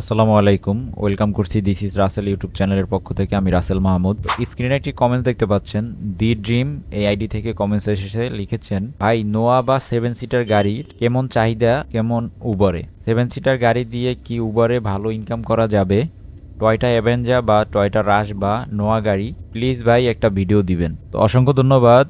আসসালামু আলাইকুম। ওয়েলকাম করছি দিস ইজ রাসেল ইউটিউব চ্যানেলের পক্ষ থেকে, আমি রাসেল মাহমুদ। স্ক্রিনে একটি কমেন্ট দেখতে পাচ্ছেন। দি ড্রিম এই আইডি থেকে কমেন্টস এসেছে, লিখেছেন, ভাই নোয়া বা সেভেন সিটার গাড়ির কেমন চাহিদা, কেমন উবরে সেভেন সিটার গাড়ি দিয়ে কি উবরে ভালো ইনকাম করা যাবে? টয়টা অ্যাভেঞ্জা বা টয়টা রাশ বা নোয়া গাড়ি? প্লিজ ভাই, একটা ভিডিও দিবেন। তো অসংখ্য ধন্যবাদ।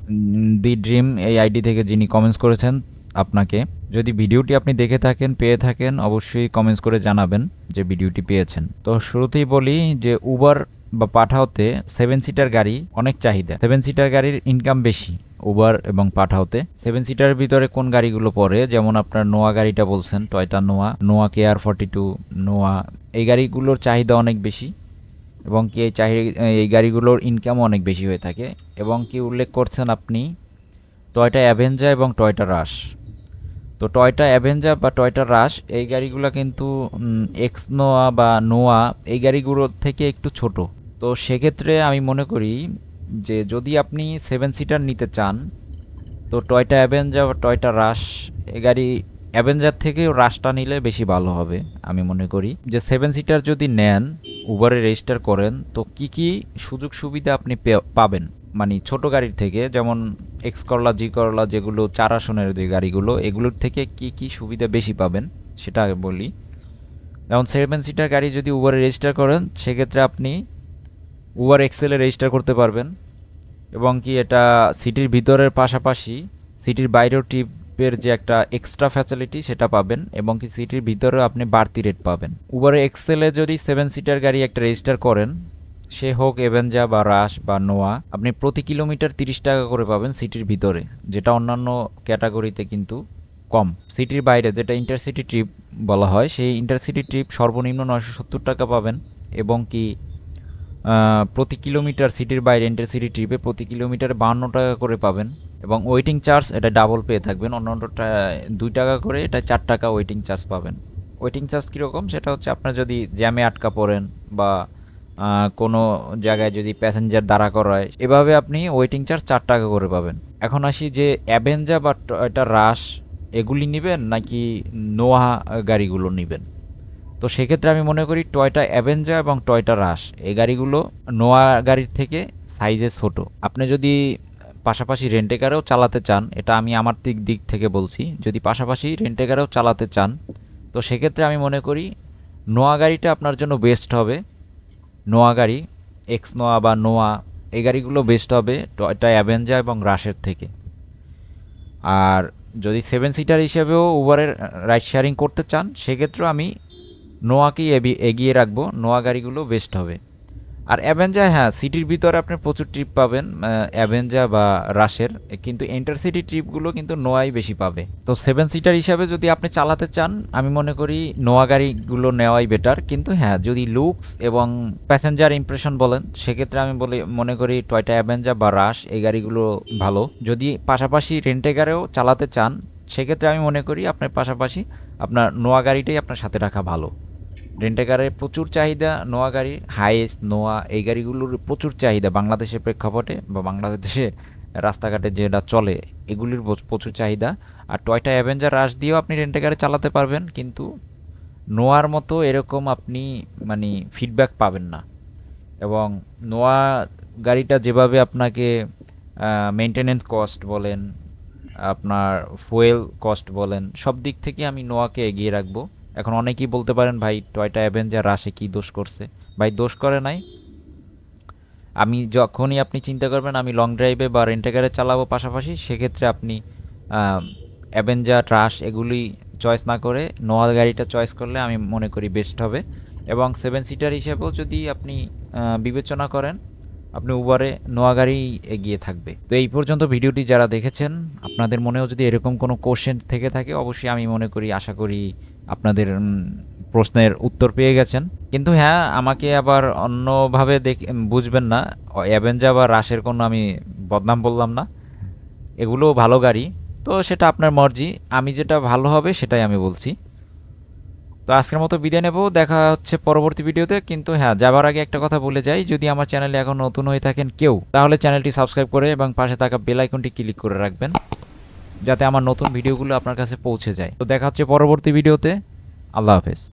দি ড্রিম এই আইডি থেকে যিনি কমেন্টস করেছেন, আপনাকে। যদি ভিডিওটি আপনি দেখে থাকেন, পেয়ে থাকেন, অবশ্যই কমেন্টস করে জানাবেন যে ভিডিওটি পেয়েছেন। তো শুরুতেই বলি যে উবার বা পাঠাওতে সেভেন সিটার গাড়ি অনেক চাহিদা। সেভেন সিটার গাড়ির ইনকাম বেশি উবার এবং পাঠাওতে। সেভেন সিটারের ভিতরে কোন গাড়িগুলো পড়ে যেমন আপনার নোয়া গাড়িটা বলছেন Toyota Noah Noah K R forty two Noah এই গাড়িগুলোর চাহিদা অনেক বেশি এবং কি এই চাহিদা এই গাড়িগুলোর ইনকামও অনেক বেশি হয়ে থাকে এবং কি উল্লেখ করছেন আপনি টয়টা অ্যাভেঞ্জা এবং টয়টা রাশ তো টয়টা অ্যাভেঞ্জার বা টয়টা রাশ এই গাড়িগুলো কিন্তু এক্স নোয়া বা নোয়া এই গাড়িগুলোর থেকে একটু ছোট। তো সেক্ষেত্রে আমি মনে করি যে যদি আপনি সেভেন সিটার নিতে চান, তো টয়টা অ্যাভেঞ্জার বা টয়টা রাশ এই গাড়ি অ্যাভেঞ্জার থেকেও রাশটা নিলে বেশি ভালো হবে, আমি মনে করি। যে সেভেন সিটার যদি নেন উবারে রেজিস্টার করেন, তো কি কি সুযোগ সুবিধা আপনি পাবেন? মানে ছোট গাড়ির থেকে, যেমন এক্স করলা জি করলা, যেগুলো চার আসনের যে গাড়িগুলো, এগুলোর থেকে কি কি সুবিধা বেশি পাবেন? সেটা বলি। যেমন সেভেন সিটার গাড়ি যদি উবারে রেজিস্টার করেন, সেক্ষেত্রে আপনি উবার এক্সেলে রেজিস্টার করতে পারবেন। এবং কি এটা সিটির ভিতরের পাশাপাশি সিটির বাইরেও ট্রিপের যে একটা এক্সট্রা ফ্যাসিলিটি সেটা পাবেন এবং কি সিটির ভিতরেও আপনি বাড়তি রেট পাবেন। উবারে এক্সেলে যদি সেভেন সিটার গাড়ি একটা রেজিস্টার করেন সে হোক এভেঞ্জা বা রাশ বা নোয়া, আপনি প্রতি কিলোমিটার তিরিশ টাকা করে পাবেন সিটির ভিতরে, যেটা অন্যান্য ক্যাটাগরিতে কিন্তু কম। সিটির বাইরে, যেটা ইন্টারসিটি ট্রিপ বলা হয়, সেই ইন্টারসিটি ট্রিপ সর্বনিম্ন নয়শো সত্তর টাকা পাবেন এবং কি প্রতি কিলোমিটার সিটির বাইরে ইন্টারসিটি ট্রিপে প্রতি কিলোমিটার বাহান্ন টাকা করে পাবেন এবং ওয়েটিং চার্জ এটা ডাবল পেয়ে থাকবেন। অন্যান্যটা দুই টাকা করে এটা চার টাকা ওয়েটিং চার্জ পাবেন। ওয়েটিং চার্জ কীরকম? সেটা হচ্ছে আপনার যদি জ্যামে আটকা পড়েন বা কোনো জায়গায় যদি প্যাসেঞ্জার দাঁড়া করায়, এভাবে আপনি ওয়েটিং চার্জ চার টাকা করে পাবেন। এখন আসি যে অ্যাভেঞ্জা বা এটা রাশ এগুলি নেবেন নাকি নোয়া গাড়িগুলো নেবেন? তো সেক্ষেত্রে আমি মনে করি টয়টা অ্যাভেঞ্জা এবং টয়টা রাশ এই গাড়িগুলো নোয়া গাড়ির থেকে সাইজে ছোট। আপনি যদি পাশাপাশি রেন্টেকারেও চালাতে চান, এটা আমি আমার দিক দিক থেকে বলছি, যদি পাশাপাশি রেন্টেকারেও চালাতে চান, তো সেক্ষেত্রে আমি মনে করি নোয়া গাড়িটা আপনার জন্য বেস্ট হবে। নোয়া গাড়ি এক্স নোয়া বা নোয়া এই গাড়িগুলো বেস্ট হবে টয়টা অ্যাভেঞ্জা এবং রাশের থেকে। আর যদি সেভেন সিটার হিসেবেও উবারের রাইড শেয়ারিং করতে চান সেক্ষেত্রে আমি নোয়াকেই এগিয়ে রাখব। নোয়া গাড়িগুলো বেস্ট হবে। আর অ্যাভেঞ্জা হ্যাঁ সিটির ভিতরে আপনি প্রচুর ট্রিপ পাবেন অ্যাভেঞ্জা বা রাশের কিন্তু ইন্টারসিটি ট্রিপগুলো কিন্তু নোয়াই বেশি পাবে। তো সেভেন সিটার হিসাবে যদি আপনি চালাতে চান, আমি মনে করি নোয়া গাড়িগুলো নেওয়াই বেটার কিন্তু হ্যাঁ যদি লুকস এবং প্যাসেঞ্জার ইমপ্রেশন বলেন, সেক্ষেত্রে আমি বলি, মনে করি টয়টা অ্যাভেঞ্জা বা রাশ এই গাড়িগুলো ভালো। যদি পাশাপাশি রেন্টেকারেও চালাতে চান, সেক্ষেত্রে আমি মনে করি আপনার পাশাপাশি আপনার নোয়া গাড়িটাই আপনার সাথে রাখা ভালো। রেন্টেকারের প্রচুর চাহিদা, নোয়া গাড়ি হাইস নোয়া, এই গাড়িগুলোর প্রচুর চাহিদা বাংলাদেশের প্রেক্ষাপটে বা বাংলাদেশে রাস্তাঘাটে যেটা চলে, এগুলির প্রচুর চাহিদা। আর টয়টা অ্যাভেঞ্জার রাশ দিয়েও আপনি রেন্টেকারে চালাতে পারবেন, কিন্তু নোয়ার মতো এরকম আপনি মানে ফিডব্যাক পাবেন না। এবং নোয়া গাড়িটা যেভাবে আপনাকে মেনটেনেন্স কস্ট বলেন, আপনার ফুয়েল কস্ট বলেন, সব দিক থেকে আমি নোয়াকে এগিয়ে রাখব। এখন অনেকেই বলতে পারেন, ভাই, টয়টা অ্যাভেঞ্জার, রাশে কি দোষ করছে? ভাই, দোষ করে নাই। আমি যখনই আপনি চিন্তা করবেন, আমি লং ড্রাইভে বা রেন্টাকারে চালাবো পাশাপাশি, সেক্ষেত্রে আপনি অ্যাভেঞ্জার রাশ এগুলি চয়েস না করে নোয়া গাড়িটা চয়েস করলে আমি মনে করি বেস্ট হবে। এবং সেভেন সিটার হিসেবেও যদি আপনি বিবেচনা করেন, আপনি উবারে নোয়া গাড়ি এগিয়ে থাকবে। তো এই পর্যন্ত ভিডিওটি যারা দেখেছেন, আপনাদের মনেও যদি এরকম কোনো কোশ্চেন থেকে থাকে, অবশ্যই আমি মনে করি, আশা করি আপনাদের প্রশ্নের উত্তর পেয়ে গেছেন। কিন্তু হ্যাঁ আমাকে আবার অন্যভাবে দেখ বুঝবেন না। অ্যাভেঞ্জা বা রাশের কোনো আমি বদনাম বললাম না। এগুলো ভালো গাড়ি। তো সেটা আপনার মর্জি। আমি যেটা ভালো হবে সেটাই আমি বলছি। তো আজকের মতো বিদায় নেব। দেখা হচ্ছে পরবর্তী ভিডিওতে। কিন্তু হ্যাঁ যাবার আগে একটা কথা বলে যাই। যদি আমার চ্যানেলে এখন নতুন হয়ে থাকেন কেউ, তাহলে চ্যানেলটি সাবস্ক্রাইব করে এবং পাশে থাকা বেল আইকনটি ক্লিক করে রাখবেন। যাতে আমার নতুন ভিডিওগুলো আপনার কাছে পৌঁছে যায়। তো দেখা হচ্ছে পরবর্তী ভিডিওতে। আল্লাহ হাফেজ।